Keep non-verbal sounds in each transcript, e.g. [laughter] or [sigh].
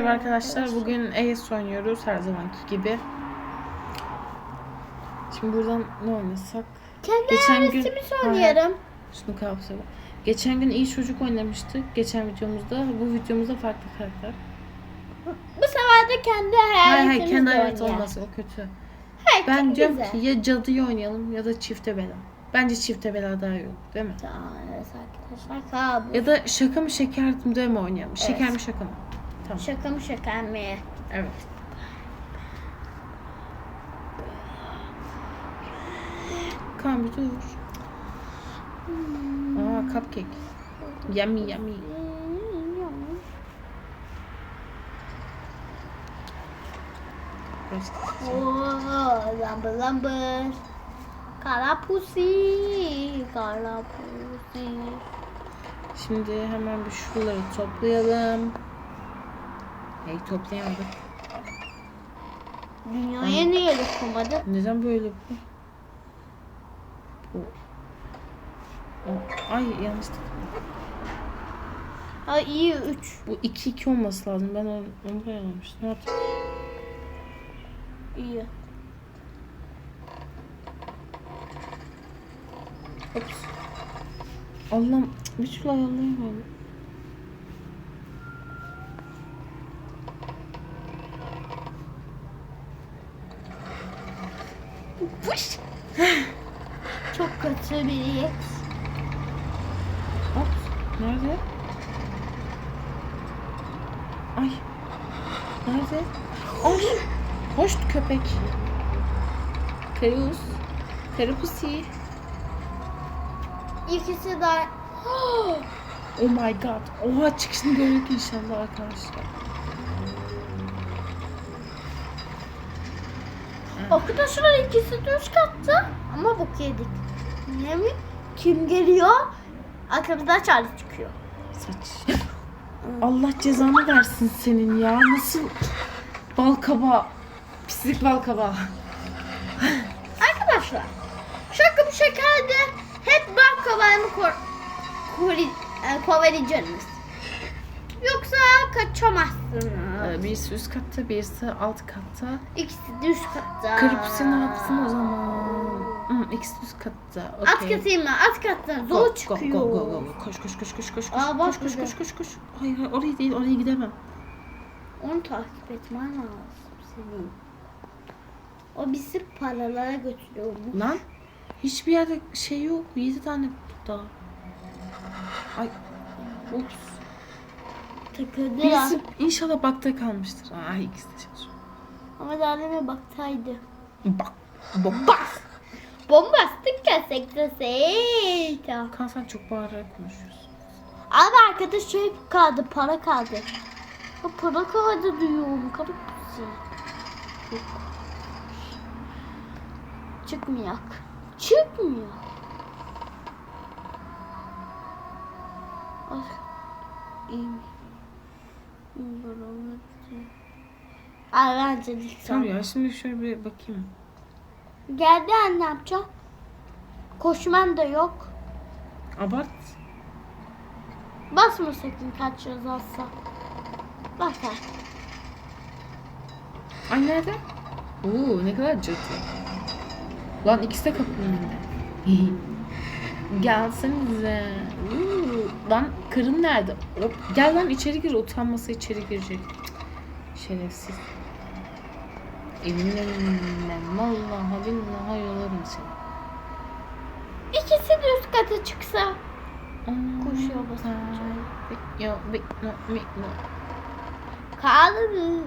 Merhaba arkadaşlar. Bugün AES oynuyoruz her zamanki gibi. Şimdi buradan ne oynasak? Kendi Geçen gün- oynayalım. Şunu kapsayalım. Geçen gün iyi çocuk oynamıştık. Geçen videomuzda. Bu videomuzda farklı karakter. Bu sefer de kendi Hayır hayaletimizi hayır kendi hayat oynayalım. olmasın o kötü. Hayır, Ben diyorum güzel. ki ya cadıyı oynayalım ya da çifte bela. Bence çifte bela daha iyi olur değil mi? Tamam, evet arkadaşlar kabus. Ya da şaka mı şeker mi mi oynayalım? Şeker mi şaka mı? Tamam. Şaka mı şaka mı? Evet. Kan bir dur. Aa cupcake. Yummy yummy. Oo, lambır lambır. Kara pusi, kara pusi. Şimdi hemen bir şuraları toplayalım. Hey toplayamadık. Dünyaya niye dokunmadı? Neden böyle bu? Ay yanlış. Ha iyi 3. Bu 2-2 olması lazım. Ben onu, onu da yanılmıştım. Ne yaptım? İyi. Ops. Allah'ım bir türlü ayarlayamıyorum. Ex. Ops. Nerede? Ay. Nerede? Ay. Hoş köpek. Kayus. Karapusi. İkisi de [gasps] Oh my god. Oha çıkışını gördük inşallah arkadaşlar. Arkadaşlar ikisi de üst katta ama bok yedik. Mi? Kim geliyor? Arkamızdan Charlie çıkıyor. Saç. Allah cezanı versin senin ya. Nasıl bal kaba. Pislik bal kaba. Arkadaşlar şaka bu şekerde hep bak kabarımı kor e, kovalayacağız. Yoksa kaçamazsınız. Ee, birisi üst katta, birisi alt katta. İkisi de üst katta. Kırpısı ne yapsın o zaman? Hı, ikisi üst katta. At Okey. katayım mı? At kattan Go, zor go, çıkıyor. Go, go, go, go. Koş, koş, koş, koş, koş, Aa, koş, koş, burada. koş, koş, koş. Hayır, hayır, oraya değil, oraya gidemem. Onu takip etmen lazım senin. O bizi paralara götürüyor. mu? Lan, hiçbir yerde şey yok. Yedi tane daha. Ay, ups. Takıldı ya. Birisi inşallah bakta kalmıştır. Aa, ikisi de çalışıyor. Ama daha demin baktaydı. Bak, bak, bak. Bombastik kesekte seyta. Kaan sen çok bağırarak konuşuyorsun. Abi arkadaş şey kaldı, para kaldı. Ha, para kaldı diyorum, pusi. Yok. Çıkmıyor. Çıkmıyor. Ay. İyi mi? Ay bence dik Tamam ya şimdi şöyle bir bakayım. Geldi anne yapacağım. Koşman da yok. Abart. Basma sakın kaç yazarsa. Bak ha. Ay nerede? Oo ne kadar cadı. Lan ikisi de kapının önünde. [laughs] Gelsenize. Oo, lan karın nerede? Hop, gel lan içeri gir. Utanmasa içeri girecek. Şerefsiz. Evimin önünden. Vallahi billahi yolarım seni. İkisi de üst kata çıksa. Koşuyor basınca. Yo, bekle, bekle. Kaldı.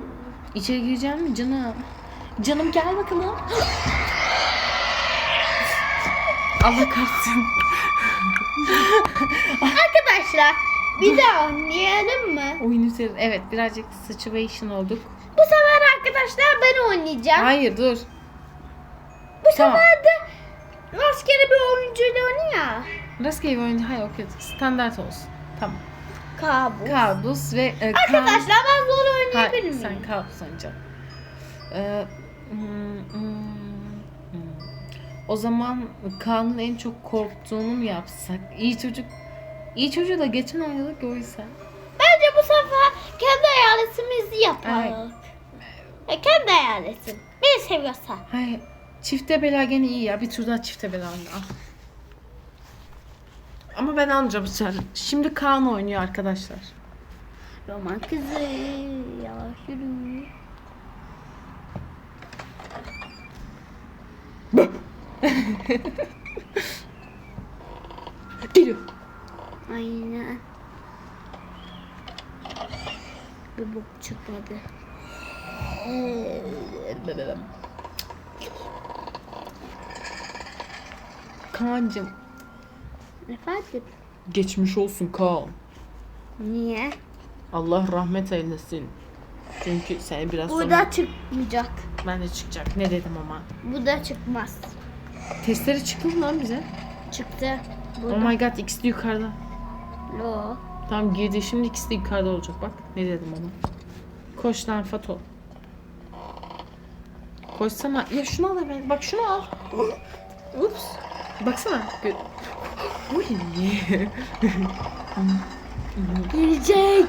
İçeri gireceğim mi canım? Canım gel bakalım. [gasps] Allah kahretsin. [laughs] Arkadaşlar bir daha oynayalım mı? Oyun üzerinde evet birazcık situation olduk. Bu sefer arkadaşlar ben oynayacağım. Hayır dur. Bu Tamam. sefer de rastgele bir oyuncuyla oynayalım. Rastgele bir oyun hayır o kötü. Standart olsun. Tamam. Kabus. Kabus ve e, Arkadaşlar ben zor oynayabilir Hayır, miyim? sen kabus oynayacaksın. Ee, hmm, hmm, hmm. O zaman Kaan'ın en çok korktuğunu mu yapsak? İyi çocuk. İyi çocuğu da geçen oynadık o yüzden. Bence bu sefer kendi eyaletimizi yapalım. Ya kendi eyaletin. Beni seviyorsan. Hayır. Çifte bela gene iyi ya. Bir tur daha çifte bela al. Ama ben almayacağım sefer. Şimdi Kaan oynuyor arkadaşlar. Roman kızı yavaş yürü. [laughs] Geliyor. Aynen. Bir bok çıkmadı. Kaan'cım. Efendim? Geçmiş olsun Kaan. Niye? Allah rahmet eylesin. Çünkü seni biraz Bu sonra... da çıkmayacak. Ben de çıkacak. Ne dedim ama. Bu da çıkmaz. Testleri çıktı mı lan bize? Çıktı. Bu Oh my god ikisi de yukarıda. Lo. Tamam girdi. Şimdi ikisi de yukarıda olacak bak. Ne dedim ama. Koş lan Fato. Koşsana. Ya şunu al hemen. Bak şunu al. Ups. Baksana. Gö- Uy. Girecek.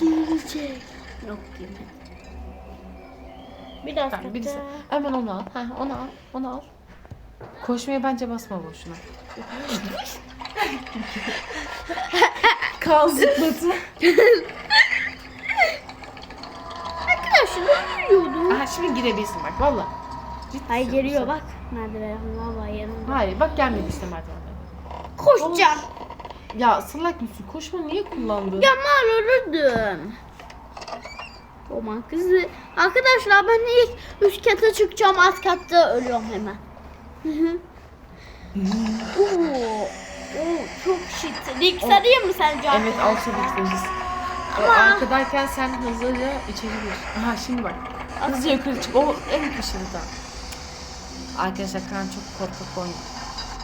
Girecek. Yok girmedi. Biraz Tamam, kötü. birisi. Hemen onu al. Ha, onu al. Onu al. Koşmaya bence basma boşuna. Kal zıpladı. [laughs] Arkadaşlar yürüyordu. Aha şimdi girebilirsin bak valla. Hayır geliyor bak. Merdiven valla yanında. Hayır bak gelmedi işte merdivenden. Koşacağım. Ya salak mısın? Koşma niye kullandın? Ya mal ölürdüm. Roman kızı. Arkadaşlar ben ilk üst kata çıkacağım. Alt katta ölüyorum hemen. [laughs] Oo, oo, çok shit. Dik sarayım mı sence? Evet bekleriz. O Ama- arkadayken sen hızlıca içeri gir. Aha şimdi bak. Hızlıca yukarı çık. O en köşede Arkadaşlar Kaan çok korkak oynuyor.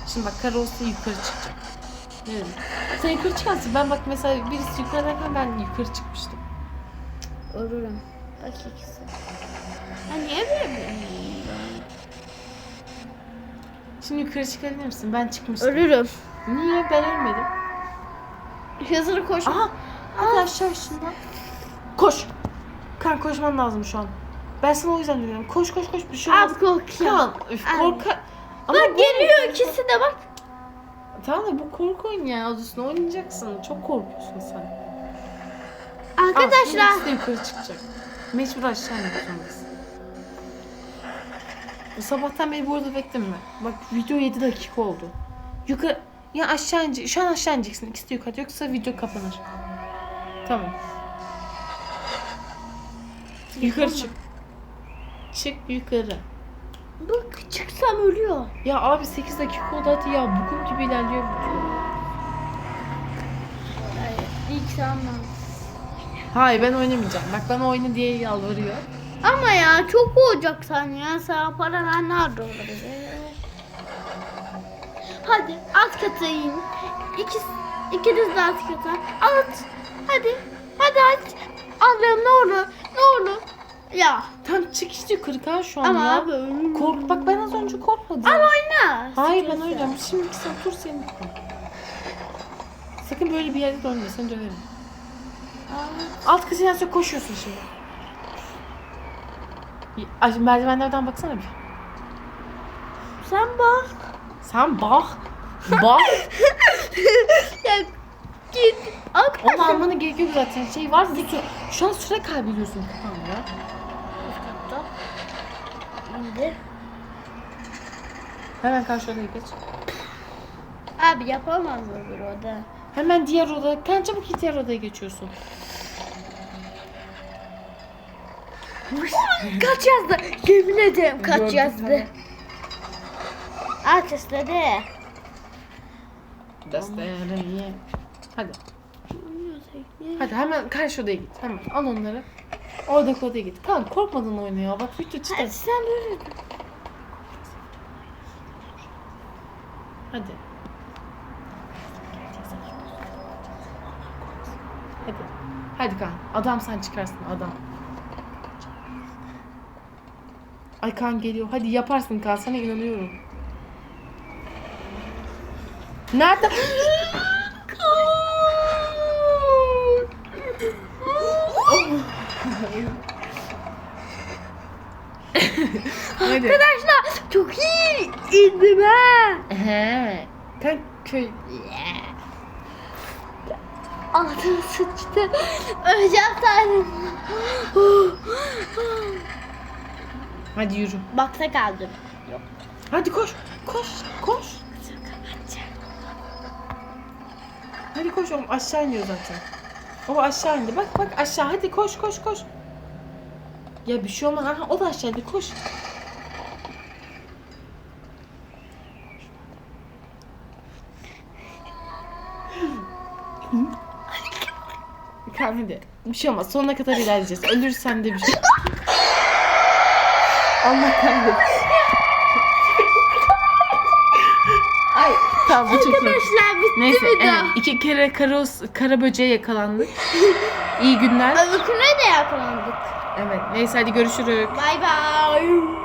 Şimdi bak kara olsa yukarı çıkacak. Ne dedim? Sen yukarı çıkarsın. Ben bak mesela birisi yukarıdayken ben yukarı çıkmıştım. Ölürüm. Bak ikisi. Ya niye böyle Şimdi yukarı çıkabilir misin? Ben çıkmıştım. Ölürüm. Niye? Ben ölmedim. Hızlı koş. Aha! Hadi aşağı şundan. Koş. Kan koşman lazım şu an. Ben sana o yüzden diyorum. Koş koş koş bir şey olmaz. Az korkuyorum. Kan. Üf Ay. korka. Ama Bak bu- geliyor ikisi de bak. Tamam da bu korku oyunu ya. Adı üstüne oynayacaksın. Çok korkuyorsun sen. Arkadaşlar. De yukarı çıkacak. Mecbur aşağı inmek zorundasın. Sabahtan beri burada bekleme. Bak video 7 dakika oldu. Yukarı... Ya aşağı ince... Şu an aşağı ineceksin. İkisi de yukarı. Yoksa video kapanır. Tamam. Yukarı çık. Çık yukarı. Bak çıksam ölüyor. Ya abi 8 dakika oldu hadi ya. Bukum gibi ilerliyor video. İlk zaman. Hayır ben oynamayacağım. Bak bana oyna diye yalvarıyor. Ama ya çok olacak sen ya. Sana paralar nerede olabilir? Hadi alt kata in. İkis, ikiniz de alt kata. Alt. Hadi. Hadi aç. Allah'ım ne olur. Ne olur. Ya. Tam çık işte kal şu an Ama ya. abi ölüm. Kork bak ben az önce korkmadım. Al oyna. Hayır ben oynayacağım. Şimdi sen dur senin. Sakın böyle bir yerde dönme. Seni döverim. Alt kısım yansıyor koşuyorsun şimdi. Ay, merdivenlerden baksana bir. Sen bak. Sen bak. Bak. [laughs] ya git. Arkadaşlar. Onu almanın gerek yok zaten. Şey var sürü. Şu an süre kaybediyorsun kafamda ya. İndir. Hemen karşı odaya geç. Abi yapamaz öbür oda. Hemen diğer odaya. Kan çabuk git diğer odaya geçiyorsun. Kaç yazdı? Yemin ederim kaç Gördüm, yazdı. Aç istedi. Desteğini ye. Hadi. Hadi hemen karşı odaya git. Hemen al onları. Oradaki odaya git. Kan korkmadan oyna ya. Bak video çıktı. Hadi sen böyle. Hadi. Hadi. Hadi kan. Adam sen çıkarsın adam. Ay kan geliyor. Hadi yaparsın kan. Sana inanıyorum. Nerede? Hadi. Arkadaşlar çok iyi indim ha. He. Sen köy... Altın sıçtı. Öleceğim tanrım. Hadi yürü. Bakta kaldım. Yok. Hadi koş. Koş. Koş. Hadi koş oğlum aşağı iniyor zaten. O aşağı indi. Bak bak aşağı hadi koş koş koş. Ya bir şey olmaz. Aha o da aşağı indi koş. Tamam hadi. Bir şey olmaz. Sonuna kadar ilerleyeceğiz. Ölürsen de bir şey. Allah kahretsin. Ay tamam bu çok iyi. Arkadaşlar bitti Neyse video. evet iki kere kara, kara böceğe yakalandık. İyi günler. Öbürküne de yakalandık. Evet neyse hadi görüşürüz. Bay bay.